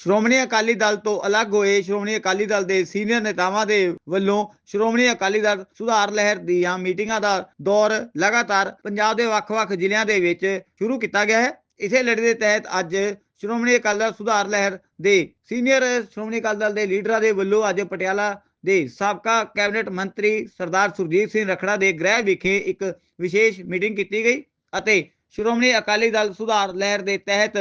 ਸ਼੍ਰੋਮਣੀ ਅਕਾਲੀ ਦਲ ਤੋਂ ਅਲੱਗ ਹੋਏ ਸ਼੍ਰੋਮਣੀ ਅਕਾਲੀ ਦਲ ਦੇ ਸੀਨੀਅਰ ਨੇਤਾਵਾਂ ਦੇ ਵੱਲੋਂ ਸ਼੍ਰੋਮਣੀ ਅਕਾਲੀ ਦਲ ਸੁਧਾਰ ਲਹਿਰ ਦੀਆਂ ਮੀਟਿੰਗਾਂ ਦਾ ਦੌਰ ਲਗਾਤਾਰ ਪੰਜਾਬ ਦੇ ਵੱਖ-ਵੱਖ ਜ਼ਿਲ੍ਹਿਆਂ ਦੇ ਵਿੱਚ ਸ਼ੁਰੂ ਕੀਤਾ ਗਿਆ ਹੈ। ਇਸੇ ਲੜੀ ਦੇ ਤਹਿਤ ਅੱਜ ਸ਼੍ਰੋਮਣੀ ਅਕਾਲੀ ਦਲ ਸੁਧਾਰ ਲਹਿਰ ਦੇ ਸੀਨੀਅਰ ਸ਼੍ਰੋਮਣੀ ਅਕਾਲੀ ਦਲ ਦੇ ਲੀਡਰਾਂ ਦੇ ਵੱਲੋਂ ਅੱਜ ਪਟਿਆਲਾ ਦੇ ਸਾਬਕਾ ਕੈਬਨਿਟ ਮੰਤਰੀ ਸਰਦਾਰ ਸੁਰਜੀਤ ਸਿੰਘ ਰਖੜਾ ਦੇ ਗ੍ਰਹਿ ਵਿਖੇ ਇੱਕ ਵਿਸ਼ੇਸ਼ ਮੀਟਿੰਗ ਕੀਤੀ ਗਈ ਅਤੇ ਸ਼੍ਰੋਮਣੀ ਅਕਾਲੀ ਦਲ ਸੁਧਾਰ ਲਹਿਰ ਦੇ ਤਹਿਤ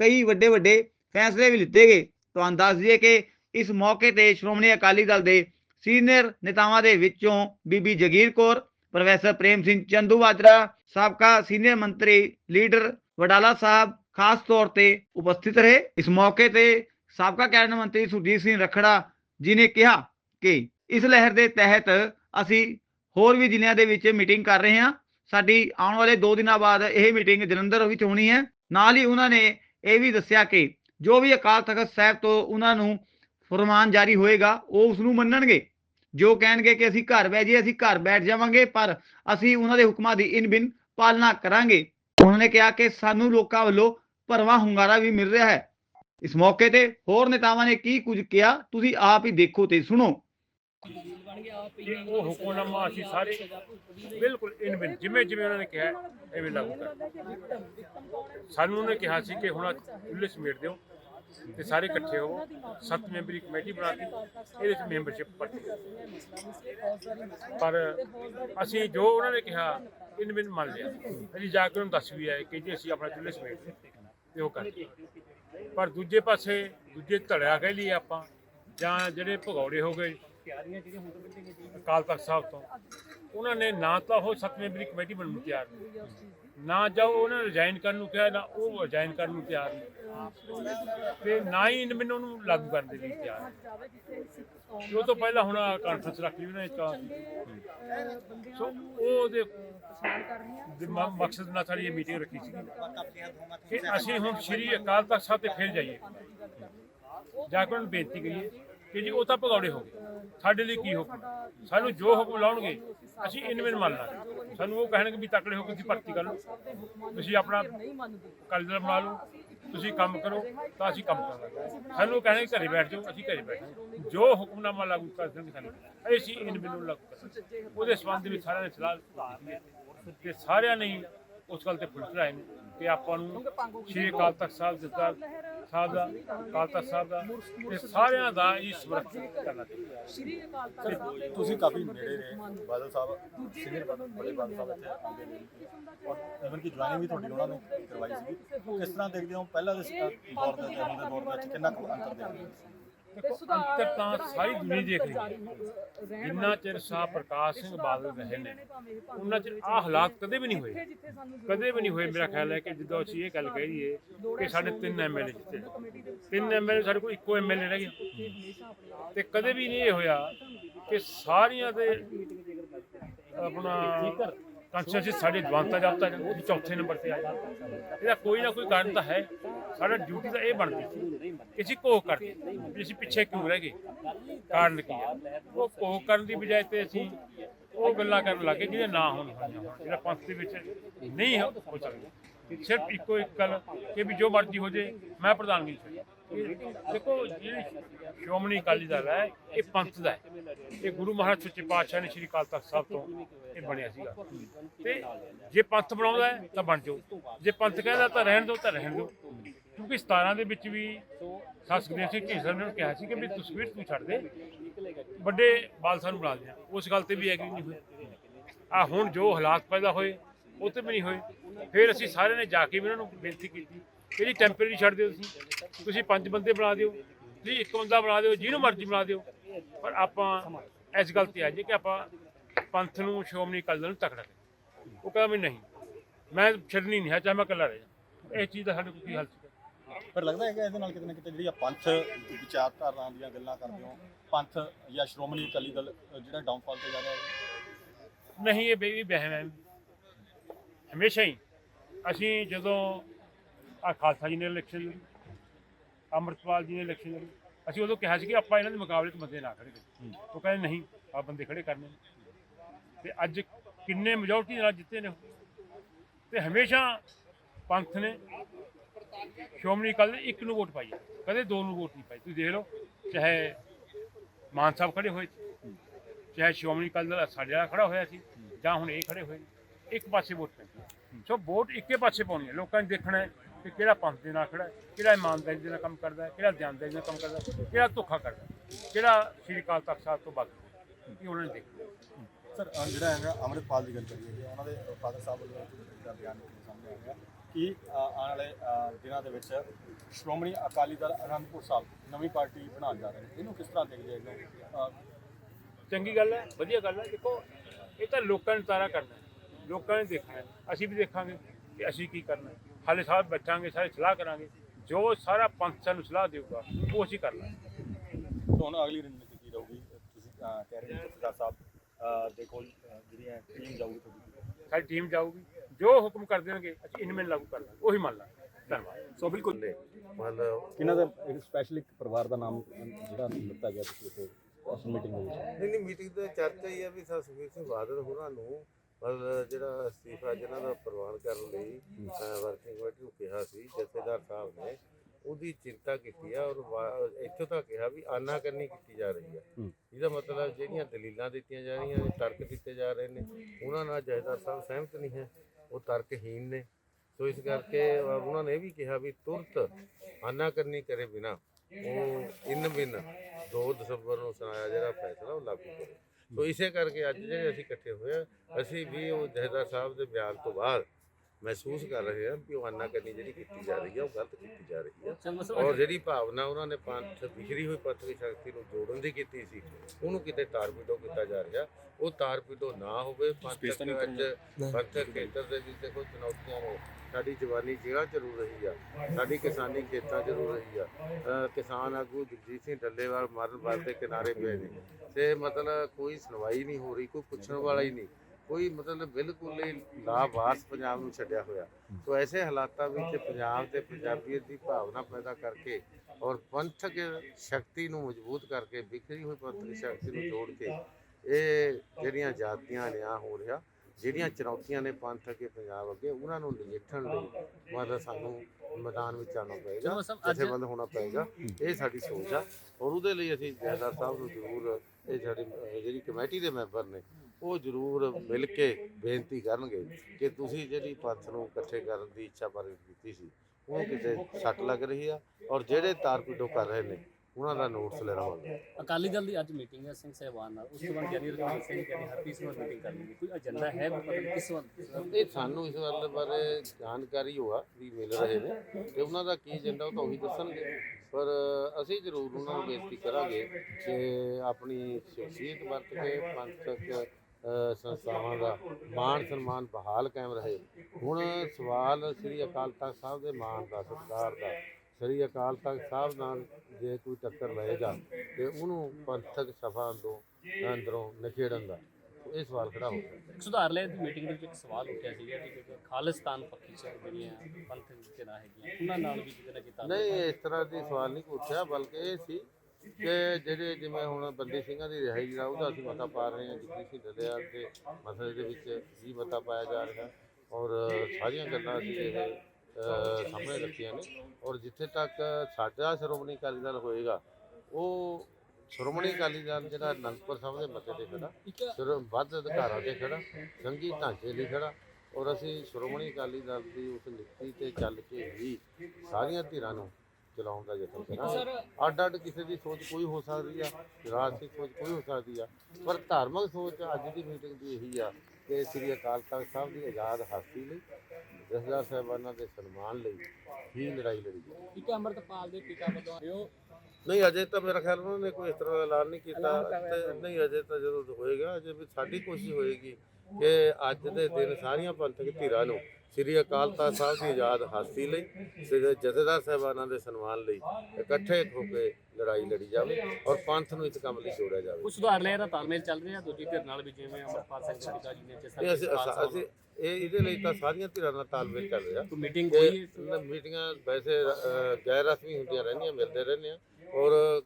ਕਈ ਵੱਡੇ ਵੱਡੇ ਫੈਸਲੇ ਵੀ ਲਿੱਤੇ ਗਏ। ਤੁਹਾਨੂੰ ਦੱਸ ਦਈਏ ਕਿ ਇਸ ਮੌਕੇ ਤੇ ਸ਼੍ਰੋਮਣੀ ਅਕਾਲੀ ਦਲ ਦੇ ਸੀਨੀਅਰ ਨੇਤਾਵਾਂ ਦੇ ਵਿੱਚੋਂ ਬੀਬੀ ਜਗੀਰ ਕੌਰ, ਪ੍ਰੋਫੈਸਰ ਪ੍ਰੇਮ ਸਿੰਘ ਚੰਦੂਮਾਜਰਾ ਸਾਬਕਾ ਸੀਨੀਅਰ ਮੰਤਰੀ ਲੀਡਰ ਵਡਾਲਾ ਸਾਹਿਬ ਖਾਸ ਤੌਰ ਤੇ ਉਪਸਥਿਤ ਰਹੇ। ਇਸ ਮੌਕੇ ਤੇ ਸਾਬਕਾ ਕੈਬਨਿਟ ਮੰਤਰੀ ਸੁਰਜੀਤ ਸਿੰਘ ਰਖੜਾ ਜੀ ਨੇ ਕਿਹਾ ਕਿ ਇਸ ਲਹਿਰ ਦੇ ਤਹਿਤ ਅਸੀਂ ਹੋਰ ਵੀ ਜ਼ਿਲ੍ਹਿਆਂ ਦੇ ਵਿੱਚ ਮੀਟਿੰਗ ਕਰ ਰਹੇ ਹਾਂ। ਸਾਡੀ ਆਉਣ ਵਾਲੇ 2 ਦਿਨਾਂ ਬਾਅਦ ਇਹ ਮੀਟਿੰਗ ਜਲੰਧਰ ਵਿੱਚ ਹੋਣੀ ਹੈ। ਨਾਲ ਹੀ ਉਹਨਾਂ ਨੇ ਇਹ ਵੀ ਦੱਸਿਆ ਕਿ ਜੋ ਵੀ ਅਕਾਲ ਤਖਤ ਸਾਹਿਬ ਤੋਂ ਉਹਨਾਂ ਨੂੰ ਫਰਮਾਨ ਜਾਰੀ ਹੋਏਗਾ, ਉਹ ਉਸ ਨੂੰ ਮੰਨਣਗੇ। ਜੋ ਕਹਿਣਗੇ ਕਿ ਅਸੀਂ ਘਰ ਬਹਿ ਜਾਈਏ, ਅਸੀਂ ਘਰ ਬੈਠ ਜਾਵਾਂਗੇ, ਪਰ ਅਸੀਂ ਉਹਨਾਂ ਦੇ ਹੁਕਮਾਂ ਦੀ ਇਨ ਬਿਨ ਪਾਲਣਾ ਕਰਾਂਗੇ। ਉਹਨਾਂ ਨੇ ਕਿਹਾ ਕਿ ਸਾਨੂੰ ਲੋਕਾਂ ਵੱਲੋਂ ਭਰਵਾਂ ਹੁੰਗਾਰਾ ਵੀ ਮਿਲ ਰਿਹਾ ਹੈ। ਇਸ ਮੌਕੇ ਤੇ ਹੋਰ ਨੇਤਾਵਾਂ ਨੇ ਕੀ ਕੁਝ ਕਿਹਾ, ਤੁਸੀਂ ਆਪ ਹੀ ਦੇਖੋ ਤੇ ਸੁਣੋ। ਕਿ ਉਹ ਹੁਕਮਨਾਮਾ ਅਸੀਂ ਸਾਰੇ ਬਿਲਕੁਲ ਇਨ ਬਿਨ ਜਿਵੇਂ ਜਿਵੇਂ ਉਹਨਾਂ ਨੇ ਕਿਹਾ, ਐਵੇਂ ਲਾਗੂ ਕਰ ਸਾਨੂੰ ਉਹਨੇ ਕਿਹਾ ਸੀ ਕਿ ਹੁਣ ਚੁੱਲ੍ਹੇ ਸਮੇਟ ਦਿਓ। ਤੇ ਸਾਰੇ ਇਕੱਠੇ ਹੋਵੋ ਸੱਤ ਮੈਂਬਰੀ ਕਮੇਟੀ ਬਣਾ ਕੇ ਇਹਦੇ ਵਿੱਚ ਮੈਂਬਰਸ਼ਿਪ ਭਰਤੀ। ਪਰ ਅਸੀਂ ਜੋ ਉਹਨਾਂ ਨੇ ਕਿਹਾ ਇਨ ਮੈਨੂੰ ਮੰਨ ਲਿਆ। ਅਸੀਂ ਜਾ ਕੇ ਉਹਨੂੰ ਦੱਸ ਵੀ ਆਏ ਕਿ ਜੀ ਅਸੀਂ ਆਪਣਾ ਚੁੱਲ੍ਹੇ ਸਮੇਟ ਤੇ ਉਹ ਕਰ ਪਰ ਦੂਜੇ ਪਾਸੇ, ਦੂਜੇ ਧੜਿਆ ਕਹਿ ਲਈਏ ਆਪਾਂ, ਜਾਂ ਜਿਹੜੇ ਭਗੌੜੇ ਹੋ ਗਏ, ਅਕਾਲ ਤਖਤ ਸਾਹਿਬ ਤੋਂ, ਉਹਨਾਂ ਨੇ ਨਾ ਤਾਂ ਉਹ ਸੱਤ ਮੈਂਬਰੀ ਕਮੇਟੀ ਬਣਨ ਨੂੰ ਤਿਆਰ ਨਹੀਂ। ਨਾ ਜਾਓ, ਉਹਨਾਂ ਨੇ ਰਿਜ਼ਾਈਨ ਕਰਨ ਨੂੰ ਕਿਹਾ, ਨਾ ਉਹ ਰਿਜ਼ਾਈਨ ਕਰਨ ਨੂੰ ਤਿਆਰ ਨੇ ਤੇ ਨਾ ਹੀ ਮੈਨੂੰ ਉਹਨੂੰ ਲਾਗੂ ਕਰਨ ਦੇ ਲਈ ਤਿਆਰ ਨੇ। ਉਹ ਤੋਂ ਪਹਿਲਾਂ ਹੁਣ ਕਾਨਫਰੰਸ ਰੱਖ ਲਈ ਉਹਨਾਂ ਨੇ ਚੌਂ ਸੋ ਉਹ ਦੇ ਮਕਸਦ ਨਾਲ ਸਾਡੀ ਇਹ ਮੀਟਿੰਗ ਰੱਖੀ ਸੀ ਕਿ ਅਸੀਂ ਹੁਣ ਸ੍ਰੀ ਅਕਾਲ ਤਖਤ ਸਾਹਿਬ ਤੇ ਫਿਰ ਜਾਈਏ। ਜਾ ਕੇ ਉਹਨਾਂ ਨੂੰ ਬੇਨਤੀ ਕਰੀਏ। ਕਿ ਜੀ ਉਹ ਤਾਂ ਭਗੌੜੇ ਹੋ ਗਏ। ਸਾਡੇ ਲਈ ਕੀ ਹੁਕਮ ਸਾਨੂੰ ਜੋ ਹੁਕਮ ਲਾਉਣਗੇ, ਅਸੀਂ ਇਨਵੇਂ ਮੰਨ ਲਾਂਗੇ। ਸਾਨੂੰ ਉਹ ਕਹਿਣਗੇ ਵੀ ਤਕੜੇ ਹੋ ਕੇ ਤੁਸੀਂ ਭਰਤੀ ਕਰ ਲਓ। ਤੁਸੀਂ ਆਪਣਾ ਕਲਦਰ ਬਣਾ ਲਓ। ਤੁਸੀਂ ਕੰਮ ਕਰੋ, ਤਾਂ ਅਸੀਂ ਕੰਮ ਕਰਾਂਗੇ। ਸਾਨੂੰ ਉਹ ਕਹਿਣਗੇ ਘਰੇ ਬੈਠ ਜਾਓ, ਅਸੀਂ ਘਰੇ ਬੈਠ ਜਾਓ। ਜੋ ਹੁਕਮਨਾਮਾ ਲਾਗੂ ਕਰ ਦੇਣਗੇ ਸਾਨੂੰ ਅਸੀਂ ਇਨਵੇਂ ਨੂੰ ਲਾਗੂ ਕਰਾਂਗੇ ਉਹਦੇ ਸੰਬੰਧ ਵਿੱਚ ਸਾਰਿਆਂ ਨੇ ਸਲਾਹ ਦਿੱਤੀ ਕਿ ਸਾਰਿਆਂ ਨੇ ਉਸ ਗੱਲ ਤੇ ਰਹੇ ਨੇ ਕਿ ਆਪਾਂ ਨੂੰ ਸ਼੍ਰੀ ਅਕਾਲ ਤਖਤ ਸਾਹਿਬ ਜਥੇਦਾਰ ਸਾਹਿਬ ਦਾ ਅਕਾਲ ਤਖਤ ਸਾਹਿਬ ਦਾ ਤੇ ਸਾਰਿਆਂ ਦਾ ਹੀ ਸਮਰਥਨ ਕਰਨਾ ਚਾਹੀਦਾ ਤੇ ਤੁਸੀਂ ਕਾਫੀ ਨੇੜੇ ਨੇ ਬਾਦਲ ਸਾਹਿਬ ਸੀਨੀਅਰ ਬਾਦਲ ਬੜੇ ਬਾਦਲ ਸਾਹਿਬ ਇੱਥੇ ਆਉਂਦੇ ਨੇ। ਔਰ ਇਵਨ ਕਿ ਜੁਆਇਨਿੰਗ ਵੀ ਤੁਹਾਡੀ ਉਹਨਾਂ ਨੇ ਕਰਵਾਈ ਸੀ ਕਿਸ ਤਰ੍ਹਾਂ ਦੇਖਦੇ ਹੋ? ਪਹਿਲਾਂ ਦੇ ਦੌਰ ਦੇ ਦੌਰ ਦੇ ਵਿੱਚ ਕਿੰਨਾ ਕੁ ਅੰਤਰ ਦੇਖਦੇ ਹੋ ਦੇਖੋ ਅੰਤਰ ਤਾਂ ਸਾਰੀ ਦੁਨੀਆ ਦੇਖ ਰਹੀ ਹੈ। ਜਿੰਨਾ ਚਿਰ ਸਾਹ ਪ੍ਰਕਾਸ਼ ਸਿੰਘ ਬਾਦਲ ਰਹੇ ਨੇ ਉਹਨਾਂ ਚਿਰ ਆ ਹਾਲਾਤ ਕਦੇ ਵੀ ਨਹੀਂ ਹੋਏ। ਕਦੇ ਵੀ ਨਹੀਂ ਹੋਏ। ਮੇਰਾ ਖਿਆਲ ਹੈ ਕਿ ਜਦੋਂ ਅਸੀਂ ਇਹ ਗੱਲ ਕਹਿ ਰਹੀਏ ਕਿ ਸਾਡੇ ਤਿੰਨ ਐਮਐਲਏ ਜਿੱਤੇ ਤਿੰਨ ਐਮਐਲਏ ਸਾਡੇ ਕੋਲ ਇੱਕੋ ਐਮਐਲਏ ਰਹਿ ਗਿਆ ਤੇ ਕਦੇ ਵੀ ਨਹੀਂ ਇਹ ਹੋਇਆ ਕਿ ਸਾਰੀਆਂ ਦੇ ਆਪਣਾ ਕੰਸੈਂਸਸ ਸਾਡੇ ਜਵਾਨਤਾ ਜਾਪਤਾ ਉਹ ਚੌਥੇ ਨੰਬਰ ਤੇ ਆ ਇਹਦਾ ਕੋਈ ਨਾ ਕੋਈ ਕਾਰਨ ਤਾਂ ਹੈ। ਸਾਡਾ ਡਿਊਟੀ ਤਾਂ ਇਹ ਬਣਦੀ ਸੀ ਕਿ ਅਸੀਂ ਕੋਹ ਕਰਦੇ। ਵੀ ਅਸੀਂ ਪਿੱਛੇ ਕਿਉਂ ਰਹਿ ਗਏ? ਕਾਰਨ ਕੀ ਹੈ ਉਹ ਕੋਹ ਕਰਨ ਦੀ ਬਜਾਏ ਤੇ ਅਸੀਂ ਉਹ ਗੱਲਾਂ ਕਰਨ ਲੱਗੇ ਜਿਹੜੇ ਨਾ ਹੋਣ ਹੋਣ, ਜਿਹੜਾ ਪੰਥ ਦੇ ਵਿੱਚ ਨਹੀਂ ਹੋ ਸਕਦਾ। ਸਿਰਫ ਇੱਕੋ ਇੱਕ ਗੱਲ ਕਿ ਵੀ ਜੋ ਮਰਜ਼ੀ ਹੋ ਜੇ ਮੈਂ ਪ੍ਰਧਾਨਗੀ ਚ ਦੇਖੋ ਜਿਹੜੀ ਸ਼੍ਰੋਮਣੀ ਅਕਾਲੀ ਦਲ ਹੈ ਇਹ ਪੰਥ ਦਾ ਹੈ। ਇਹ ਗੁਰੂ ਮਹਾਰਾਜ ਸੱਚੇ ਪਾਤਸ਼ਾਹ ਨੇ ਸ੍ਰੀ ਅਕਾਲ ਤਖਤ ਸਾਹਿਬ ਤੋਂ ਇਹ ਬਣਿਆ ਸੀਗਾ। ਤੇ ਜੇ ਪੰਥ ਬਣਾਉਂਦਾ ਹੈ ਤਾਂ ਬਣ ਜਾਓ। ਜੇ ਪੰਥ ਕਹਿੰਦਾ ਤਾਂ ਰਹਿਣ ਦਿਓ ਤਾਂ ਰਹਿਣ ਦਿਓ। ਕਿਉਂਕਿ 17 ਦੇ ਵਿੱਚ ਵੀ ਸਤਿਗੁਰੂ ਸਿੰਘ ਢੀਂਡਸਾ ਨੇ ਕਿਹਾ ਸੀ ਕਿ ਵੀ ਤਸਵੀਰ ਤੂੰ ਛੱਡ ਦੇ। ਵੱਡੇ ਬਾਲਸਾ ਨੂੰ ਬਣਾ ਲਿਆ ਉਸ ਗੱਲ ਤੇ ਵੀ ਐਗਰੀ ਨਹੀਂ ਹੋਏ ਆ ਹੁਣ ਜੋ ਹਾਲਾਤ ਪੈਦਾ ਹੋਏ ਉਹ ਤੇ ਵੀ ਨਹੀਂ ਹੋਏ। ਫਿਰ ਅਸੀਂ ਸਾਰਿਆਂ ਨੇ ਜਾ ਕੇ ਵੀ ਉਹਨਾਂ ਨੂੰ ਬੇਨਤੀ ਕੀਤੀ। ਕਿ ਜੀ ਟੈਂਪਰੇਰੀ ਛੱਡ ਦਿਓ ਤੁਸੀਂ। ਤੁਸੀਂ ਪੰਜ ਬੰਦੇ ਬਣਾ ਦਿਓ। ਤੁਸੀਂ ਇੱਕ ਬੰਦਾ ਬਣਾ ਦਿਓ ਜਿਹਨੂੰ ਮਰਜ਼ੀ ਬਣਾ ਦਿਓ। ਪਰ ਆਪਾਂ ਇਸ ਗੱਲ ਤੇ ਆ ਜੀ ਕਿ ਆਪਾਂ ਪੰਥ ਨੂੰ ਸ਼੍ਰੋਮਣੀ ਅਕਾਲੀ ਦਲ ਨੂੰ ਤਕੜਾ ਕਰੀਏ ਉਹ ਕਹਿੰਦਾ ਵੀ ਨਹੀਂ ਮੈਂ ਛੱਡਣੀ ਨਹੀਂ ਹੈ ਚਾਹੇ ਮੈਂ ਇਕੱਲਾ ਰਹਿ ਜਾ ਇਹ ਚੀਜ਼ ਦਾ ਸਾਡੇ ਕੋਲ ਕੀ ਹੱਲ ਸੀ? ਪਰ ਲੱਗਦਾ ਹੈ ਕਿ ਇਹਦੇ ਨਾਲ ਕਿਤੇ ਨਾ ਕਿਤੇ ਜਿਹੜੀ ਆ ਪੰਥ ਵਿਚਾਰਧਾਰਾ ਦੀਆਂ ਗੱਲਾਂ ਕਰਦੇ ਹੋ ਪੰਥ ਜਾਂ ਸ਼੍ਰੋਮਣੀ ਅਕਾਲੀ ਦਲ ਜਿਹੜਾ ਡਾਊਨਫਾਲ ਤੇ ਜਾ ਰਿਹਾ ਹੈ। ਨਹੀਂ ਇਹ ਬੇਬੀ ਬਹਿਮ ਹੈ। ਹਮੇਸ਼ਾ ਹੀ ਅਸੀਂ ਜਦੋਂ ਆ ਖਾਲਸਾ ਜੀ ਨੇ ਇਲੈਕਸ਼ਨ ਲੜੀ ਅੰਮ੍ਰਿਤਪਾਲ ਜੀ ਨੇ ਇਲੈਕਸ਼ਨ ਲੜੀ ਅਸੀਂ ਉਦੋਂ ਕਿਹਾ ਸੀ ਕਿ ਆਪਾਂ ਇਹਨਾਂ ਦੇ ਮੁਕਾਬਲੇ 'ਚ ਬੰਦੇ ਨਾ ਖੜੇ ਉਹ ਕਹਿੰਦੇ ਨਹੀਂ ਆ ਬੰਦੇ ਖੜੇ ਕਰਨੇ। ਤੇ ਅੱਜ ਕਿੰਨੇ ਮੈਜੋਰਟੀ ਨਾਲ ਜਿੱਤੇ ਨੇ ਉਹ। ਤੇ ਹਮੇਸ਼ਾ ਪੰਥ ਨੇ ਸ਼੍ਰੋਮਣੀ ਅਕਾਲੀ ਦਲ ਇੱਕ ਨੂੰ ਵੋਟ ਪਾਈ ਹੈ ਕਦੇ ਦੋ ਨੂੰ ਵੋਟ ਨਹੀਂ ਪਾਈ। ਤੁਸੀਂ ਦੇਖ ਲਓ ਚਾਹੇ ਮਾਨ ਸਾਹਿਬ ਖੜੇ ਹੋਏ ਸੀ, ਚਾਹੇ ਸ਼੍ਰੋਮਣੀ ਅਕਾਲੀ ਦਲ ਸਾਡੇ ਨਾਲ ਖੜਾ ਹੋਇਆ ਸੀ ਜਾਂ ਹੁਣ ਇਹ ਖੜੇ ਹੋਏ ਇੱਕ ਪਾਸੇ ਵੋਟ ਪੈਂਦੀ ਹੈ ਸੋ ਵੋਟ ਇੱਕੇ ਪਾਸੇ ਪਾਉਣੀ ਹੈ ਲੋਕਾਂ ਨੇ ਦੇਖਣਾ ਕਿ ਕਿਹੜਾ ਪੰਥ ਦੇ ਨਾਲ ਖੜਾ ਹੈ ਕਿਹੜਾ ਇਮਾਨਦਾਰੀ ਦੇ ਨਾਲ ਕੰਮ ਕਰਦਾ ਹੈ ਕਿਹੜਾ ਦਿਆਨਦਾਰੀ ਨਾਲ ਕੰਮ ਕਰਦਾ ਹੈ ਕਿਹੜਾ ਧੋਖਾ ਕਰਦਾ ਹੈ ਕਿਹੜਾ ਸ਼੍ਰੀ ਅਕਾਲ ਤਖਤ ਸਾਹਿਬ ਤੋਂ ਬਾਕੀ ਇਹ ਉਹਨਾਂ ਨੇ ਦੇਖਣਾ ਸਰ ਜਿਹੜਾ ਹੈਗਾ ਅੰਮ੍ਰਿਤਪਾਲ ਦੀ ਗੱਲ ਕਰੀਏ ਉਹਨਾਂ ਦੇ ਫਾਦਰ ਸਾਹਿਬ ਵੱਲੋਂ ਜਿਹੜਾ ਬਿਆਨ ਨਿਕਲ ਸਾਹਮਣੇ ਆ ਗਿਆ ਕਿ ਆਉਣ ਵਾਲੇ ਦਿਨਾਂ ਦੇ ਵਿੱਚ ਸ਼੍ਰੋਮਣੀ ਅਕਾਲੀ ਦਲ ਅਨੰਦਪੁਰ ਸਾਹਿਬ ਨਵੀਂ ਪਾਰਟੀ ਬਣਾਉਣ ਜਾ ਰਹੇ ਨੇ। ਇਹਨੂੰ ਕਿਸ ਤਰ੍ਹਾਂ ਦੇਖਦੇ ਅਹ, ਚੰਗੀ ਗੱਲ ਹੈ ਵਧੀਆ ਗੱਲ ਹੈ। ਦੇਖੋ ਇਹ ਤਾਂ ਲੋਕਾਂ ਨੇ ਤਾਰਾ ਕਰਨਾ ਲੋਕਾਂ ਨੇ ਦੇਖਣਾ ਅਸੀਂ ਵੀ ਦੇਖਾਂਗੇ ਕਿ ਅਸੀਂ ਕੀ ਕਰਨਾ ਹੈ। ਹਾਲੇ ਸਾਹਿਬ ਬੈਠਾਂਗੇ ਸਾਰੇ ਸਲਾਹ ਕਰਾਂਗੇ। ਜੋ ਸਾਰਾ ਪੰਥ ਸਾਨੂੰ ਸਲਾਹ ਦੇਊਗਾ ਉਹ ਅਸੀਂ ਕਰਨਾ ਹੁਣ ਅਗਲੀ ਰਣਨੀਤੀ ਕੀ ਰਹੂਗੀ? ਤੁਸੀਂ ਕਹਿ ਰਹੇ ਹੋ ਸਰਦਾਰ ਸਾਹਿਬ ਦੇ ਕੋਲ ਜਿਹੜੀਆਂ ਟੀਮ ਜਾਊਗੀ ਤੁਹਾਡੀ। ਸਾਡੀ ਟੀਮ ਜਾਊਗੀ। ਜੋ ਹੁਕਮ ਕਰ ਦੇਣਗੇ ਅਸੀਂ ਇਨਮੈਨ ਲਾਗੂ ਕਰ ਲਾਂਗੇ ਉਹੀ ਮੰਨ ਲਾਂਗੇ ਧੰਨਵਾਦ। ਸੋ ਬਿਲਕੁਲ। ਮਤਲਬ ਕਿਹਨਾਂ ਦਾ ਇੱਕ ਸਪੈਸ਼ਲ ਇੱਕ ਪਰਿਵਾਰ ਦਾ ਨਾਮ ਜਿਹੜਾ ਦਿੱਤਾ ਗਿਆ ਤੁਸੀਂ ਇੱਥੇ ਉਸ ਮੀਟਿੰਗ ਵਿੱਚ। ਨਹੀਂ ਨਹੀਂ ਮੀਟਿੰਗ ਦਾ ਚਰਚਾ ਹੀ ਹੈ ਵੀ ਸਰ ਸੁਖਬੀਰ ਸਿੰਘ ਬਾਦਲ ਹੋਰਾਂ ਨੂੰ ਮਤਲਬ ਜਿਹੜਾ ਅਸਤੀਫਾ ਜਿਹਨਾਂ ਦਾ ਪ੍ਰਵਾਨ ਕਰਨ ਲਈ ਵਰਕਿੰਗ ਕਮੇਟੀ ਨੂੰ ਕਿਹਾ ਸੀ ਜਥੇਦਾਰ ਸਾਹਿਬ ਨੇ ਉਹਦੀ ਚਿੰਤਾ ਕੀਤੀ ਆ ਔਰ ਇੱਥੋਂ ਤੱਕ ਕਿਹਾ ਵੀ ਆਨਾ ਕਰਨੀ ਕੀਤੀ ਜਾ ਰਹੀ ਹੈ ਹੂੰ। ਇਹਦਾ ਮਤਲਬ ਜਿਹੜੀਆਂ ਦਲੀਲਾਂ ਦਿੱਤੀਆਂ ਜਾ ਰਹੀਆਂ ਨੇ ਤਰਕ ਦਿੱਤੇ ਜਾ ਰਹੇ ਨੇ ਉਹਨਾਂ ਨਾਲ ਜਥੇਦਾਰ ਸਾਹਿਬ ਸਹਿਮਤ ਨਹੀਂ ਹੈ ਉਹ ਤਰਕਹੀਨ ਨੇ। ਸੋ ਇਸ ਕਰਕੇ ਉਹਨਾਂ ਨੇ ਇਹ ਵੀ ਕਿਹਾ ਵੀ ਤੁਰਤ ਆਨਾ ਕਰਨੀ ਕਰੇ ਬਿਨਾ ਉਹ ਇਨ ਬਿਨ 2 ਦਸੰਬਰ ਨੂੰ ਸੁਣਾਇਆ ਜਿਹੜਾ ਫੈਸਲਾ ਉਹ ਲਾਗੂ ਕਰੇ। ਸੋ ਇਸੇ ਕਰਕੇ ਅੱਜ ਜਿਹੜੇ ਅਸੀਂ ਇਕੱਠੇ ਹੋਏ ਆ ਅਸੀਂ ਵੀ ਉਹ ਜਹੇਦਾਰ ਸਾਹਿਬ ਦੇ ਬਿਆਨ ਤੋਂ ਬਾਅਦ ਮਹਿਸੂਸ ਕਰ ਰਹੇ ਹਾਂ ਕਿ ਉਹ ਆਨਾ ਕਰਨੀ ਜਿਹੜੀ ਕੀਤੀ ਜਾ ਰਹੀ ਹੈ ਉਹ ਗਲਤ ਕੀਤੀ ਜਾ ਰਹੀ ਹੈ ਔਰ ਜਿਹੜੀ ਭਾਵਨਾ ਉਹਨਾਂ ਨੇ ਪੰਥ ਵਿਖਰੀ ਹੋਈ ਪੰਥ ਦੀ ਸ਼ਕਤੀ ਨੂੰ ਜੋੜਨ ਦੀ ਕੀਤੀ ਸੀ ਉਹਨੂੰ ਕਿਤੇ ਤਾਰਪੀਡੋ ਕੀਤਾ ਜਾ ਰਿਹਾ। ਉਹ ਤਾਰਪੀਡੋ ਨਾ ਹੋਵੇ ਪੰਥਕ ਅੱਜ ਪੰਥਕ ਖੇਤਰ ਦੇ ਵਿੱਚ ਦੇਖੋ ਚੁਣੌਤੀਆਂ ਨੇ ਸਾਡੀ ਜਵਾਨੀ ਜੇਲ੍ਹਾਂ ਚ ਰੂ ਰਹੀ ਆ ਸਾਡੀ ਕਿਸਾਨੀ ਖੇਤਾਂ ਚ ਰੂ ਰਹੀ ਆ। ਕਿਸਾਨ ਆਗੂ ਜਗਜੀਤ ਸਿੰਘ ਡੱਲੇਵਾਲ ਮਰਨ ਵਾਸਤੇ ਕਿਨਾਰੇ ਪਏ ਨੇ। ਤੇ ਮਤਲਬ ਕੋਈ ਸੁਣਵਾਈ ਨਹੀਂ ਹੋ ਰਹੀ ਕੋਈ ਪੁੱਛਣ ਵਾਲਾ ਹੀ ਨਹੀਂ। ਕੋਈ ਮਤਲਬ ਬਿਲਕੁਲ ਹੀ ਲਾਵਾਸ ਪੰਜਾਬ ਨੂੰ ਛੱਡਿਆ ਹੋਇਆ। ਸੋ ਐਸੇ ਹਾਲਾਤਾਂ ਵਿੱਚ ਪੰਜਾਬ ਤੇ ਪੰਜਾਬੀਅਤ ਦੀ ਭਾਵਨਾ ਪੈਦਾ ਕਰਕੇ ਔਰ ਪੰਥਕ ਸ਼ਕਤੀ ਨੂੰ ਮਜ਼ਬੂਤ ਕਰਕੇ ਵਿਖਰੀ ਹੋਈ ਪੰਥਕ ਸ਼ਕਤੀ ਨੂੰ ਜੋੜ ਕੇ ਇਹ ਜਿਹੜੀਆਂ ਜਾਤੀਆਂ ਨਿਆਂ ਹੋ ਰਿਹਾ ਜਿਹੜੀਆਂ ਚੁਣੌਤੀਆਂ ਨੇ ਪੰਥ ਅੱਗੇ ਪੰਜਾਬ ਅੱਗੇ ਉਹਨਾਂ ਨੂੰ ਨਜਿੱਠਣ ਲਈ ਮਤਲਬ ਸਾਨੂੰ ਮੈਦਾਨ ਵਿੱਚ ਆਉਣਾ ਪਏਗਾ ਜਥੇਬੰਦ ਹੋਣਾ ਪਏਗਾ। ਇਹ ਸਾਡੀ ਸੋਚ ਆ। ਔਰ ਉਹਦੇ ਲਈ ਅਸੀਂ ਜੈਦਾਰ ਸਾਹਿਬ ਨੂੰ ਜ਼ਰੂਰ ਇਹ ਅਹ ਜਿਹੜੀ ਕਮੇਟੀ ਦੇ ਮੈਂਬਰ ਨੇ ਉਹ ਜ਼ਰੂਰ ਮਿਲ ਕੇ ਬੇਨਤੀ ਕਰਨਗੇ ਕਿ ਤੁਸੀਂ ਜਿਹੜੀ ਪੰਥ ਨੂੰ ਇਕੱਠੇ ਕਰਨ ਦੀ ਇੱਛਾ ਪ੍ਰਗਟ ਕੀਤੀ ਸੀ ਉਹ ਕਿਤੇ ਸੱਟ ਲੱਗ ਰਹੀ ਆ ਔਰ ਜਿਹੜੇ ਤਾਰਪੀਡੋ ਕਰ ਰਹੇ ਨੇ ਉਹਨਾਂ ਦਾ ਨੋਟਸ ਲੈਣਾ ਹੋਵੇ ਅਕਾਲੀ ਦਲ ਦੀ ਅੱਜ ਮੀਟਿੰਗ ਹੈ ਸਿੰਘ ਸਾਹਿਬਾਨ ਨਾਲ। ਉਸ ਤੋਂ ਬਾਅਦ ਕਹਿੰਦੀ ਰਜਿੰਦਰ ਸਿੰਘ ਕਹਿੰਦੀ ਹਰਪ੍ਰੀਤ ਸਿੰਘ ਨਾਲ ਮੀਟਿੰਗ ਕਰਨੀ ਕੋਈ ਏਜੰਡਾ ਹੈ ਨਹੀਂ ਕਿਸ ਵਕਤ ਇਹ ਸਾਨੂੰ ਇਸ ਬਾਰੇ ਬਾਰੇ ਜਾਣਕਾਰੀ ਹੋਆ ਵੀ ਮਿਲ ਰਹੇ ਨੇ ਤੇ ਉਹਨਾਂ ਦਾ ਕੀ ਏਜੰਡਾ ਉਹ ਤਾਂ ਉਹੀ ਦੱਸਣਗੇ। ਪਰ ਅਸੀਂ ਜ਼ਰੂਰ ਉਹਨਾਂ ਨੂੰ ਬੇਨਤੀ ਕਰਾਂਗੇ ਕਿ ਆਪਣੀ ਸ਼ਖਸੀਅਤ ਵਰਤ ਕੇ ਪੰਥਕ ਸੰਸਥਾਵਾਂ ਦਾ ਮਾਣ ਸਨਮਾਨ ਬਹਾਲ ਕਾਇਮ ਰਹੇ। ਹੁਣ ਸਵਾਲ ਸ੍ਰੀ ਅਕਾਲ ਤਖਤ ਸਾਹਿਬ ਦੇ ਮਾਣ ਦਾ ਸਤਿਕਾਰ ਦਾ। ਸ੍ਰੀ ਅਕਾਲ ਤਖਤ ਸਾਹਿਬ ਨਾਲ ਜੇ ਕੋਈ ਟੱਕਰ ਲਏਗਾ ਤੇ ਉਹਨੂੰ ਪੰਥਕ ਸਭਾ ਤੋਂ ਅੰਦਰੋਂ ਨਖੇੜਨ ਦਾ। ਇਹ ਸਵਾਲ ਖੜਾ ਹੋਊਗਾ ਸੁਧਾਰ ਲੈ ਦੀ ਮੀਟਿੰਗ ਦੇ ਵਿੱਚ ਇੱਕ ਸਵਾਲ ਉੱਠਿਆ ਸੀਗਾ ਕਿ ਖਾਲਿਸਤਾਨ ਪੱਖੀ ਸੇ ਜਿਹੜੀਆਂ ਪੰਥ ਵਿੱਚ ਨਾ ਹੈਗੀਆਂ ਉਹਨਾਂ ਨਾਲ ਵੀ ਕਿਤੇ ਨਾ ਕਿਤੇ ਨਹੀਂ ਇਸ ਤਰ੍ਹਾਂ ਦੀ ਸਵਾਲ ਨਹੀਂ ਪੁੱਛਿਆ ਬਲਕਿ ਇਹ ਸੀ ਕਿ ਜਿਹੜੇ ਜਿਵੇਂ ਹੁਣ ਬੰਦੀ ਸਿੰਘਾਂ ਦੀ ਰਿਹਾਈ ਜਿਹੜਾ ਉਹਦਾ ਅਸੀਂ ਮਤਾ ਪਾ ਰਹੇ ਹਾਂ, ਜਿੱਤੀ ਸੀ ਦਲਿਆਲ ਦੇ ਮਸਲੇ ਦੇ ਵਿੱਚ ਵੀ ਮਤਾ ਪਾਇਆ ਜਾ ਰਿਹਾ ਔਰ ਸਾਰੀਆਂ ਗੱਲਾਂ ਅਸੀਂ ਇਹ ਸਾਹਮਣੇ ਰੱਖੀਆਂ ਨੇ ਔਰ ਜਿੱਥੇ ਤੱਕ ਸਾਡਾ ਸ਼੍ਰੋਮਣੀ ਅਕਾਲੀ ਦਲ ਹੋਏਗਾ, ਉਹ ਸ਼੍ਰੋਮਣੀ ਅਕਾਲੀ ਦਲ ਜਿਹੜਾ ਅਨੰਦਪੁਰ ਸਾਹਿਬ ਦੇ ਮਤੇ ਤੇ ਖੜਾ ਇੱਕ ਵੱਧ ਅਧਿਕਾਰਾਂ ਤੇ ਖੜਾ ਸੰਘੀ ਢਾਂਚੇ ਲਈ ਖੜਾ ਔਰ ਅਸੀਂ ਸ਼੍ਰੋਮਣੀ ਅਕਾਲੀ ਦਲ ਦੀ ਉਸ ਨੀਤੀ ਤੇ ਚੱਲ ਕੇ ਹੀ ਸਾਰੀਆਂ ਧਿਰਾਂ ਨੂੰ ਚਲਾਉਣ ਦਾ ਯਤਨ ਕਰਾਂਗੇ ਅੱਡ ਅੱਡ ਕਿਸੇ ਦੀ ਸੋਚ ਕੋਈ ਹੋ ਸਕਦੀ ਆ ਰਾਜਸੀ ਸੋਚ ਕੋਈ ਹੋ ਸਕਦੀ ਆ ਪਰ ਧਾਰਮਿਕ ਸੋਚ ਅੱਜ ਦੀ ਮੀਟਿੰਗ ਦੀ ਇਹੀ ਆ ਕਿ ਸ੍ਰੀ ਅਕਾਲ ਤਖਤ ਸਾਹਿਬ ਦੀ ਆਜ਼ਾਦ ਹਾਸੀ ਲਈ ਜਥੇਦਾਰ ਸਾਹਿਬਾਨਾਂ ਦੇ ਸਨਮਾਨ ਲਈ ਹੀ ਲੜਾਈ ਲੜੀ ਜਾਏ ਇੱਕ ਅੰਮ੍ਰਿਤਪਾਲ ਦੇ ਪਿਤਾ ਵੱਲੋਂ ਨਹੀਂ ਅਜੇ ਤਾਂ ਮੇਰਾ ਖਿਆਲ ਉਹਨਾਂ ਨੇ ਕੋਈ ਇਸ ਤਰ੍ਹਾਂ ਦਾ ਐਲਾਨ ਨਹੀਂ ਕੀਤਾ। ਨਹੀਂ ਅਜੇ ਤਾਂ ਜਦੋਂ ਹੋਏਗਾ ਅਜੇ ਵੀ ਸਾਡੀ ਕੋਸ਼ਿਸ਼ ਹੋਏਗੀ ਕਿ ਅੱਜ ਦੇ ਦਿਨ ਸਾਰੀਆਂ ਪੰਥਕ ਧਿਰਾਂ ਨੂੰ ਸ੍ਰੀ ਅਕਾਲ ਤਖਤ ਸਾਹਿਬ ਦੀ ਆਜ਼ਾਦ ਹਾਸੀ ਲਈ ਸ੍ਰੀ ਜਥੇਦਾਰ ਸਾਹਿਬਾਨਾਂ ਦੇ ਸਨਮਾਨ ਲਈ ਇਕੱਠੇ ਹੋ ਕੇ ਲੜਾਈ ਲੜੀ ਜਾਵੇ ਔਰ ਪੰਥ ਨੂੰ ਇਸ ਕੰਮ ਲਈ ਜੋੜਿਆ ਜਾਵੇ। ਉਹ ਸੁਧਾਰ ਲੈ ਦਾ ਤਾਲਮੇਲ ਚੱਲ ਰਿਹਾ ਦੂਜੀ ਧਿਰ ਨਾਲ ਵੀ ਜਿਵੇਂ ਅੰਮ੍ਰਿਤਪਾਲ ਸਿੰਘ ਪਿਤਾ ਜੀ ਨੇ ਜਿਸ ਤਰ੍ਹਾਂ ਅਸੀਂ ਇਹ ਇਹਦੇ ਲਈ ਤਾਂ ਸਾਰੀਆਂ ਧਿਰਾਂ ਨਾਲ ਤਾਲਮੇਲ ਚੱਲ ਰਿਹਾ। ਕੋਈ ਮੀਟਿੰਗ ਹੋਈ ਮੀਟਿੰਗਾਂ ਵੈਸੇ ਗੈਰ ਰਸਮੀ ਹੁੰਦੀਆਂ ਰਹਿੰਦੀਆਂ ਮਿਲਦੇ ਰਹਿੰਦੇ ਆ। ਔਰ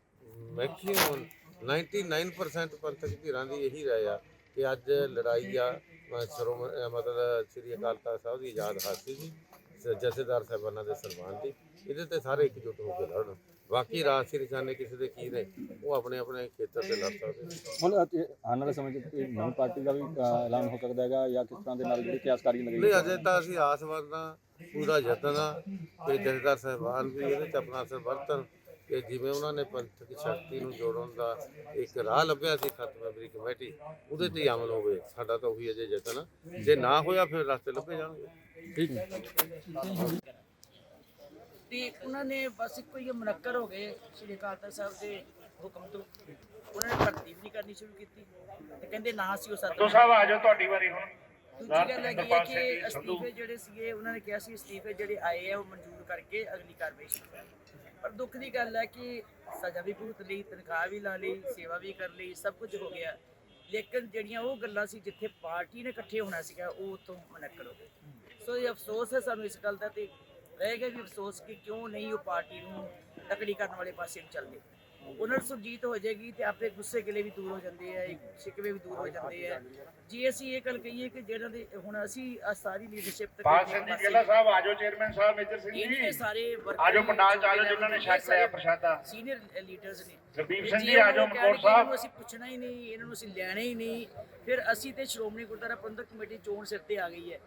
ਮੈਕਸਿਮਮ 99% ਪੰਥਕ ਧਿਰਾਂ ਦੀ ਇਹੀ ਰਾਏ ਆ ਕਿ ਅੱਜ ਲੜਾਈ ਆ। ਅ, ਮਤਲਬ ਸ੍ਰੀ ਅਕਾਲ ਤਖਤ ਸਾਹਿਬ ਦੀ ਆਜ਼ਾਦ ਹਾਸੀ ਸ- ਜਥੇਦਾਰ ਸਾਹਿਬਾਨਾਂ ਦੇ ਸਨਮਾਨ ਦੀ। ਇਹਦੇ ਤੇ ਸਾਰੇ ਇਕਜੁੱਟ ਹੋ ਕੇ ਲੜਨ। ਬਾਕੀ ਰਾਜਸੀ ਨਿਸ਼ਾਨੇ ਕਿਸੇ ਦੇ ਕੀ ਨੇ ਉਹ ਆਪਣੇ ਆਪਣੇ ਖੇਤਰ ਤੇ ਲੜ ਸਕਦੇ ਹੁਣ ਆਉਣ ਵਾਲੇ ਸਮੇਂ 'ਚ ਕੋਈ ਨਵੀਂ ਪਾਰਟੀ ਦਾ ਵੀ ਐਲਾਨ ਹੋ ਸਕਦਾ ਹੈਗਾ ਜਾਂ ਕਿਸ ਤਰ੍ਹਾਂ ਦੇ ਨਾਲ ਜਿਹੜੀ ਕਿਆਸਕਾਰੀ ਨਹੀਂ ਲੱਗੀ ਅਜੇ ਤਾਂ ਅਸੀਂ ਆਸਵਾਨ ਦਾ ਪੂਰਾ ਯਤਨ ਆ। ਕਿ ਜਥੇਦਾਰ ਸਾਹਿਬਾਨ ਵੀ ਇਹਦੇ 'ਚ ਆਪਣਾ ਅਸਰ ਵਰਤਣ ਕਿ ਜਿਵੇਂ ਉਹਨਾਂ ਨੇ ਪੰਥਕ ਸ਼ਕਤੀ ਨੂੰ ਜੋੜਨ ਦਾ ਇੱਕ ਰਾਹ ਲੱਭਿਆ ਸੀ ਖਤ ਮੈਂਬਰੀ ਕਮੇਟੀ ਉਹਦੇ ਤੇ ਹੀ ਅਮਲ ਹੋਵੇ ਸਾਡਾ ਤਾਂ ਉਹੀ ਅਜੇ ਯਤਨ ਆ। ਜੇ ਨਾ ਹੋਇਆ ਫਿਰ ਰਸਤੇ ਲੱਭੇ ਜਾਣਗੇ। ਠੀਕ ਹੈ। ਤੇ ਉਹਨਾਂ ਨੇ ਬਸ ਇੱਕੋ ਹੀ ਮੁਨੱਕਰ ਹੋ ਗਏ ਸ਼੍ਰੀ ਅਕਾਲ ਤਖਤ ਸਾਹਿਬ ਦੇ ਹੁਕਮ ਤੋਂ। ਉਹਨਾਂ ਨੇ ਭਰਤੀ ਵੀ ਨਹੀਂ ਕਰਨੀ ਸ਼ੁਰੂ ਕੀਤੀ। ਤੇ ਕਹਿੰਦੇ ਨਾ ਸੀ ਉਹ ਸੱਤ ਸਾਹਿਬ ਆ ਜਾਓ ਤੁਹਾਡੀ ਵਾਰੀ ਹੁਣ। ਦੂਜੀ ਗੱਲ ਹੈਗੀ ਹੈ ਕਿ ਅਸਤੀਫੇ ਜਿਹੜੇ ਸੀਗੇ ਉਹਨਾਂ ਨੇ ਕਿਹਾ ਸੀ ਅਸਤੀਫੇ ਜਿਹੜੇ ਆਏ ਆ ਉਹ ਮਨਜ਼ੂਰ ਕਰਕੇ ਅਗਲੀ ਕਾਰਵਾਈ ਸ਼ੁਰੂ ਕਰਾਂਗੇ। ਪਰ ਦੁੱਖ ਦੀ ਗੱਲ ਹੈ ਕਿ ਸਜ਼ਾ ਵੀ ਭੁਗਤ ਲਈ, ਤਨਖਾਹ ਵੀ ਲਾ ਲਈ, ਸੇਵਾ ਵੀ ਕਰ ਲਈ, ਸਭ ਕੁਝ ਹੋ ਗਿਆ। ਲੇਕਿਨ ਜਿਹੜੀਆਂ ਉਹ ਗੱਲਾਂ ਸੀ ਜਿੱਥੇ ਪਾਰਟੀ ਨੇ ਇਕੱਠੇ ਹੋਣਾ ਸੀਗਾ, ਉਹ ਉਤੋਂ ਮਨੱਕਰ ਹੋ ਗਏ। ਸੋ ਇਹ ਅਫਸੋਸ ਹੈ ਸਾਨੂੰ ਇਸ ਗੱਲ ਦਾ ਤੇ ਰਹੇਗਾ ਵੀ ਅਫਸੋਸ ਕਿ ਕਿਉਂ ਨਹੀਂ ਉਹ ਪਾਰਟੀ ਨੂੰ ਤਕੜੀ ਕਰਨ ਵਾਲੇ ਪਾਸੇ ਨੂੰ ਚੱਲਦੇ। ਉਹਨਾਂ ਨੂੰ ਸੁਰਜੀਤ ਹੋ ਜਾਏਗੀ ਤੇ ਆਪੇ ਗੁੱਸੇ ਗਿਲੇ ਵੀ ਦੂਰ ਹੋ ਜਾਂਦੇ ਆ ਇੱਕ ਸ਼ਿਕਵੇ ਵੀ ਦੂਰ ਹੋ ਜਾਂਦੇ ਆ। ਜੇ ਅਸੀਂ ਇਹ ਗੱਲ ਕਹੀਏ ਕਿ ਜਿਹੜਾ ਦੇ ਹੁਣ ਅਸੀਂ ਆਹ ਸਾਰੀ ਲੀਡਰਸ਼ਿਪ ਪਾਲ ਸਿੰਘ ਜੀ ਗਿੱਲਾ ਸਾਹਿਬ ਆ ਜਾਓ ਚੇਅਰਮੈਨ ਸਾਹਿਬ ਮੇਜਰ ਸਿੰਘ ਜੀ। ਸਾਰੇ ਆ ਜਾਓ ਪੰਡਾਲ ਚ ਆ ਜਿਨ੍ਹਾਂ ਨੇ ਛਕ ਲਿਆ ਪ੍ਰਸ਼ਾਦਾ। ਸੀਨੀਅਰ ਲੀਡਰਸ ਨੇ। ਤੇ ਸਿੰਘ ਜੇ ਜੀ, ਆ ਉਹਨਾਂ ਜਾਓ ਨੂੰ ਮਕੌੜ ਕਹਿਣਗੇ ਸਾਹਿਬ। ਅਸੀਂ ਪੁੱਛਣਾ ਹੀ ਨਹੀਂ ਇਹਨਾਂ ਨੂੰ ਅਸੀਂ ਲੈਣਾ ਹੀ ਨਹੀਂ। ਫਿਰ ਅਸੀਂ ਤੇ ਸ਼੍ਰੋਮਣੀ ਗੁਰਦੁਆਰਾ ਪ੍ਰਬੰਧਕ ਕਮੇਟੀ ਚੋਣ ਸਿਰ ਤੇ ਆ ਗਈ ਹੈ।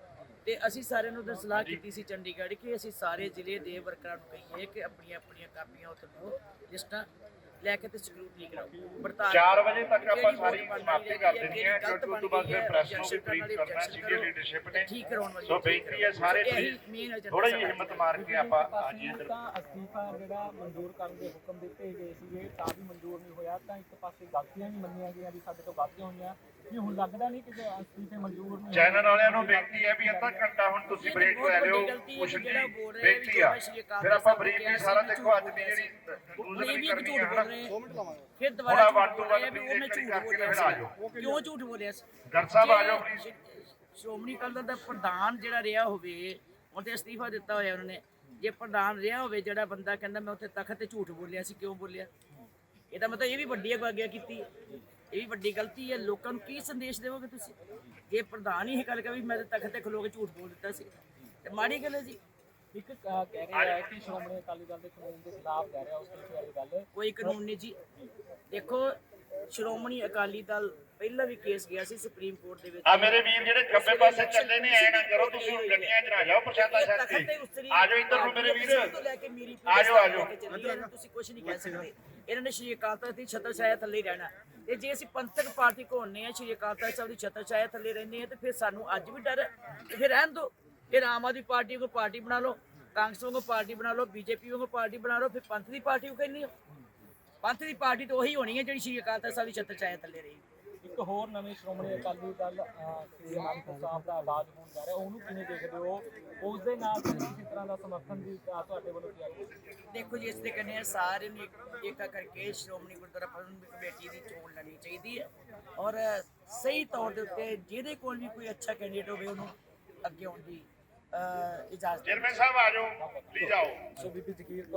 ਤੇ ਅਸੀਂ ਸਾਰਿਆਂ ਨੂੰ ਉਦੋਂ ਸਲਾਹ ਕੀਤੀ ਸੀ ਚੰਡੀਗੜ੍ਹ ਕਿ ਅਸੀਂ ਸਾਰੇ ਜ਼ਿਲ੍ਹੇ ਦੇ ਵਰਕਰਾਂ ਨੂੰ ਕਹੀਏ ਕਿ ਆਪਣੀਆਂ ਆਪਣੀਆਂ ਕਾਪੀਆਂ ਉੱਥੇ ਦਿਓ ਲਿਸਟਾਂ ਲੈ ਕੇ ਤੇ ਸਕਰੂਟਨੀ ਕਰਾਓ ਪੜਤਾਲ 4 ਵਜੇ ਤੱਕ ਆਪਾਂ ਸਾਰੀ ਸਮਾਪਤੀ ਕਰ ਦੇਣੀ ਹੈ ਕਿਉਂਕਿ ਉਸ ਤੋਂ ਬਾਅਦ ਫਿਰ ਪ੍ਰੈਸ ਨੂੰ ਵੀ ਬਰੀਫ ਕਰਨ objection ਲੀਡਰਸ਼ਿਪ ਨੇ। ਠੀਕ ਕਰਾਉਣ ਵਾਲੀ ਸੋ ਬੇਨਤੀ ਹੈ ਸਾਰੇ ਥੋੜਾ ਜਿਹੀ ਸਾਡਾ। ਹਿੰਮਤ ਮਾਰ ਕੇ ਆਪਾਂ ਆ ਜੀ ਇੱਧਰ। ਤਾਂ ਅਸਤੀਫਾ ਜਿਹੜਾ ਮਨਜ਼ੂਰ ਕਰਨ ਦੇ ਹੁਕਮ ਦਿੱਤੇ ਗਏ ਸੀਗੇ ਤਾਂ ਵੀ ਮਨਜ਼ੂਰ ਨਹੀਂ ਹੋਇਆ। ਤਾਂ ਇੱਕ ਪਾਸੇ ਗਲਤੀਆਂ ਵੀ ਮੰਨੀਆਂ ਗਈਆਂ ਵੀ ਸਾਡੇ ਤੋਂ ਗਲਤੀਆਂ ਹੋਈਆਂ। ਵੀ ਹੁਣ ਲੱਗਦਾ ਨਹੀਂ ਕਿ ਅਸਤੀਫੇ ਮਨਜ਼ੂਰ ਨਹੀਂ ਚੈਨਲ ਵਾਲਿਆਂ ਨੂੰ ਬੇਨਤੀ ਹੈ ਵੀ ਅੱਧਾ ਘੰਟਾ ਹੁਣ ਤੁਸੀਂ ਬ੍ਰੇਕ ਲੈ ਲਿਓ ਕੁਛ ਬੋਲ ਰਿਹਾ ਵੀ ਬੇਨਤੀ ਆ। ਫਿਰ ਆਪਾਂ ਬਰੀਫ ਵੀ ਸਾਰਾ ਦੇਖੋ ਅੱਜ ਦੀ ਜਿਹੜੀ ਦੂਸਰੀ ਵੀ ਝੂਠ ਬੋਲ ਰਹੇ ਫਿਰ ਦੁਬਾਰਾ ਝੂਠ ਬੋਲ ਰਹੇ ਵੀ ਉਹਨੇ ਕਰਕੇ ਝੂਠ ਫਿਰ ਬੋਲਿਆ ਆ ਜਾਓ। ਸੀ ਕਿਉਂ ਝੂਠ ਬੋਲਿਆ ਸੀ? ਗਰ ਸਾਹਿਬ ਆ ਜਾਓ ਪਲੀਜ਼ ਸ਼੍ਰੋਮਣੀ ਅਕਾਲੀ ਦਲ ਦਾ ਪ੍ਰਧਾਨ ਜਿਹੜਾ ਰਿਹਾ ਹੋਵੇ ਉਹਦੇ ਅਸਤੀਫਾ ਦਿੱਤਾ ਹੋਇਆ ਉਹਨਾਂ ਨੇ। ਜੇ ਪ੍ਰਧਾਨ ਰਿਹਾ ਹੋਵੇ ਜਿਹੜਾ ਬੰਦਾ ਕਹਿੰਦਾ ਮੈਂ ਉੱਥੇ ਤਖਤ ਤੇ ਝੂਠ ਬੋਲਿਆ ਸੀ ਕਿਉਂ ਬੋਲਿਆ? ਇਹਦਾ ਮਤਲਬ ਇਹ ਵੀ ਵੱਡੀ ਅਗਵਾਗਿਆ ਕੀਤੀ। ਇਹ ਵੀ ਵੱਡੀ ਗਲਤੀ ਹੈ। ਲੋਕਾਂ ਨੂੰ ਕੀ ਸੰਦੇਸ਼ ਦੇਵੋਗੇ ਤੁਸੀਂ? ਜੇ ਪ੍ਰਧਾਨ ਹੀ ਇਹ ਗੱਲ ਕਹੇ ਵੀ ਮੈਂ ਤਾਂ ਤਖਤ ਤੇ ਖਲੋ ਕੇ ਝੂਠ ਬੋਲ ਦਿੱਤਾ ਸੀ। ਤੇ ਮਾੜੀ ਗੱਲ ਹੈ ਜੀ। ਇੱਕ ਅਹ, ਕਹਿ ਰਿਹਾ ਹੈ ਕਿ ਸ਼੍ਰੋਮਣੀ ਅਕਾਲੀ ਦਲ ਦੇ ਕਾਨੂੰਨ ਦੇ ਖਿਲਾਫ ਕਹਿ ਰਿਹਾ ਉਸ ਤਰੀਕੇ ਵਾਲੀ ਗੱਲ ਕੋਈ ਕਾਨੂੰਨ ਨਹੀਂ ਜੀ। ਦੇਖੋ ਸ਼੍ਰੋਮਣੀ ਅਕਾਲੀ ਦਲ ਪਹਿਲਾਂ ਵੀ ਕੇਸ ਗਿਆ ਸੀ ਸੁਪਰੀਮ ਕੋਰਟ ਦੇ ਵਿੱਚ। ਆ ਮੇਰੇ ਵੀਰ ਜਿਹੜੇ ਖੱਬੇ ਪਾਸੇ ਚੱਲੇ ਨੇ ਐ ਨਾ ਕਰੋ ਤੁਸੀਂ ਹੁਣ ਗੱਡੀਆਂ 'ਚ ਨਾ ਜਾਓ ਪ੍ਰਸ਼ਾਦਾ ਛਕ ਕੇ। ਆ ਜਾਓ ਇੱਧਰ ਨੂੰ ਮੇਰੇ ਵੀਰ। ਆ ਜਾਓ ਆ ਜਾਓ। ਤੁਸੀਂ ਕੁਝ ਨਹੀਂ ਕਹਿ ਸਕਦੇ। ਇਹਨਾਂ ਨੇ ਸ਼੍ਰੀ ਅਕਾਲ ਤਖਤ ਦੀ ਛਤਰ ਛਾਇਆ ਥੱਲੇ ਹੀ ਰਹਿਣਾ। ਤੇ ਜੇ ਅਸੀਂ ਪੰਥਕ ਪਾਰਟੀ ਘੋਣਨੇ ਆ, ਸ਼੍ਰੀ ਅਕਾਲ ਤਖਤ ਸਾਹਿਬ ਦੀ ਛਤਰ ਛਾਇਆ ਥੱਲੇ ਰਹਿੰਦੇ ਆ, ਤੇ ਫਿਰ ਸਾਨੂੰ ਅੱਜ ਵੀ ਡਰ ਹੈ। ਤੇ ਫਿਰ ਰਹਿਣ ਦਿਓ ਫਿਰ ਆਮ ਆਦਮੀ ਪਾਰਟੀ ਨੂੰ ਪਾਰਟੀ ਬਣਾ ਲਓ, ਕਾਂਗਰਸ ਵਾਂਗੂ ਪਾਰਟੀ ਬਣਾ ਲਓ, ਬੀਜੇਪੀ ਵਾਂਗੂ ਪਾਰਟੀ ਬਣਾ ਲਓ, ਫਿਰ ਪੰਥ ਦੀ ਪਾਰਟੀ ਨੂੰ ਕਹਿੰਦੀ ਹੋ। ਪੰਥ ਦੀ ਪਾਰਟੀ ਤਾਂ ਉਹੀ ਹੋਣੀ ਹੈ ਜਿਹੜੀ ਸ਼੍ਰੀ ਅਕਾਲ ਤਖਤ ਸਾਹਿਬ ਦੀ ਛਤਰ ਛਾਇਆ ਥੱਲੇ ਰਹੀ। ਇੱਕ ਹੋਰ ਨਵੇਂ ਸ਼੍ਰੋਮਣੀ ਅਕਾਲੀ ਦਲ ਸ੍ਰੀ ਅਨੰਦਪੁਰ ਸਾਹਿਬ ਦਾ ਆਵਾਜ਼ ਹੋਣ ਜਾ ਰਿਹਾ ਉਹਨੂੰ ਕਿਵੇਂ ਦੇਖਦੇ ਹੋ? ਉਸ ਦੇ ਨਾਲ ਕਿਸੇ ਤਰ੍ਹਾਂ ਦਾ ਸਮਰਥਨ ਦੀ ਅਹ, ਤੁਹਾਡੇ ਵੱਲੋਂ ਕੀਤਾ ਗਿਆ? ਦੇਖੋ ਜੀ ਇਸ ਦੇ ਕਹਿੰਦੇ ਆ ਸਾਰੇ ਨੂੰ ਇੱਕ- ਕਰਕੇ ਸ਼੍ਰੋਮਣੀ ਗੁਰਦੁਆਰਾ ਪ੍ਰਬੰਧਕ ਕਮੇਟੀ ਦੀ ਚੋਣ ਲੜਨੀ ਚਾਹੀਦੀ ਹੈ ਔਰ ਸਹੀ ਤੌਰ ਦੇ ਉੱਤੇ ਜਿਹਦੇ ਕੋਲ ਵੀ ਕੋਈ ਅੱਛਾ ਕੈਂਡੀਡੇਟ ਹੋਵੇ ਉਹਨੂੰ ਅੱਗੇ ਆਉਣ ਦੀ ਇਜਾਜ਼ਤ ਚੇਅਰਮੈਨ ਸਾਹਿਬ ਆ ਜਾਓ ਪਲੀਜ਼ ਆਓ। ਸੋ ਬੀਬੀ ਜਗੀਰ ਕੌਰ